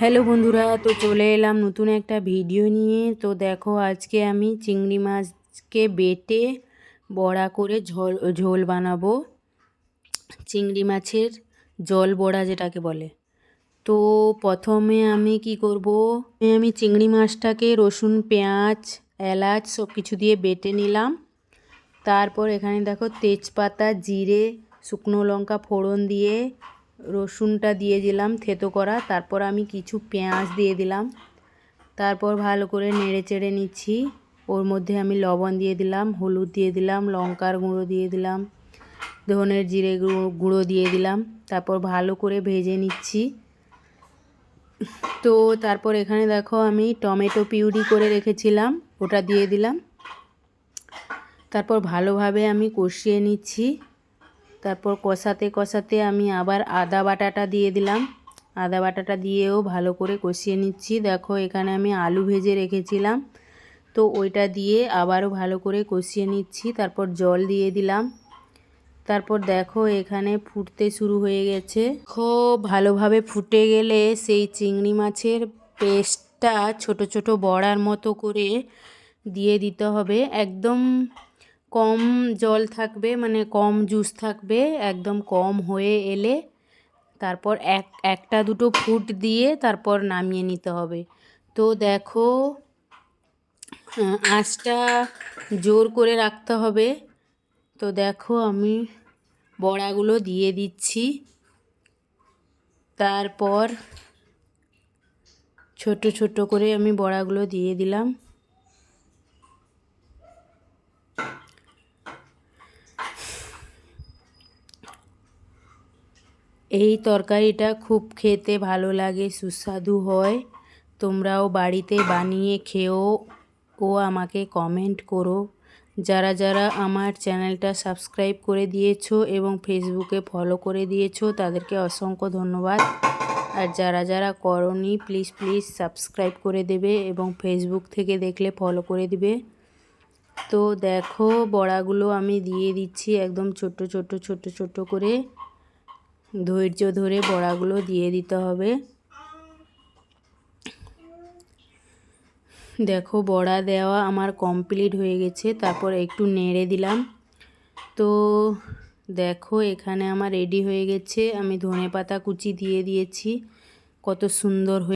Hello বন্ধুরা, তো চলে এলাম নতুন একটা ভিডিও নিয়ে। তো দেখো, আজকে আমি চিংড়ি মাছকে বেটে বড়া করে ঝোল ঝোল বানাবো। চিংড়ি মাছের জল বড়া যেটাকে বলে। তো প্রথমে আমি কি করব? আমি চিংড়ি মাছটাকে রসুন, পেঁয়াজ, এলাচ সব কিছু দিয়ে বেটে নিলাম। তারপর এখানে দেখো, তেজপাতা, জিরে, শুকনো লঙ্কা ফোড়ন দিয়ে রসুনটা দিয়ে দিলাম থেতো করা, তারপর আমি কিছু পেঁয়াজ দিয়ে দিলাম। তারপর ভালো করে নেড়ে চেড়ে নিচ্ছি। ওর মধ্যে আমি লবণ দিয়ে দিলাম, হলুদ দিয়ে দিলাম, লঙ্কার গুঁড়ো দিয়ে দিলাম, ধনের জিরে গুঁড়ো দিয়ে দিলাম। তারপর ভালো করে ভেজে নিচ্ছি। তো তারপর এখানে দেখো আমি টমেটো পিউরি করে রেখেছিলাম, ওটা দিয়ে দিলাম। তারপর ভালোভাবে আমি কষিয়ে নিচ্ছি। তারপর কষাতে কষাতে আমি আবার আদা বাটাটা দিয়ে দিলাম। আদা বাটাটা দিয়েও ভালো করে কষিয়ে নিচ্ছি। দেখো, এখানে আমি আলু ভেজে রেখেছিলাম। তো ওইটা দিয়ে আবারও ভালো করে কষিয়ে নিচ্ছি। তারপর জল দিয়ে দিলাম। তারপর দেখো, এখানে ফুটতে শুরু হয়ে গেছে। খুব ভালোভাবে ফুটে গেলে সেই চিংড়ি মাছের পেস্টটা ছোট ছোট বড়ার মতো করে দিয়ে দিতে হবে। একদম কম জল থাকবে মানে কম জুস থাকবে, একদম কম হয়ে এলে তারপর এক, একটা দুটো ফুট দিয়ে তারপর নামিয়ে নিতে হবে। তো দেখো আঁচটা জোর করে রাখতে হবে। তো দেখো, আমি বড়াগুলো দিয়ে দিচ্ছি। তারপর ছোট ছোট করে আমি বড়াগুলো দিয়ে দিলাম। এই তরকারিটা খুব খেতে ভালো লাগে, সুস্বাদু হয়। তোমরাও বাড়িতে বানিয়ে খেও ও আমাকে কমেন্ট করো। যারা যারা আমার চ্যানেলটা সাবস্ক্রাইব করে দিয়েছ এবং ফেসবুকে ফলো করে দিয়েছ, তাদেরকে অসংখ্য ধন্যবাদ। আর যারা যারা করনি, প্লিজ প্লিজ সাবস্ক্রাইব করে দেবে এবং ফেসবুক থেকে দেখলে ফলো করে দিবে। তো দেখো, বড়াগুলো আমি দিয়ে দিচ্ছি একদম ছোট ছোট ছোট ছোট করে। ধৈর্য ধরে বড়াগুলো দিয়ে দিতে হবে। দেখো, বড়া দেওয়া আমার কমপ্লিট হয়ে গেছে, তারপর একটু নেড়ে দিলাম। তো দেখো, এখানে আমার রেডি হয়ে গেছে। আমি ধনে পাতা কুচি দিয়ে দিয়েছি। কত সুন্দর হয়ে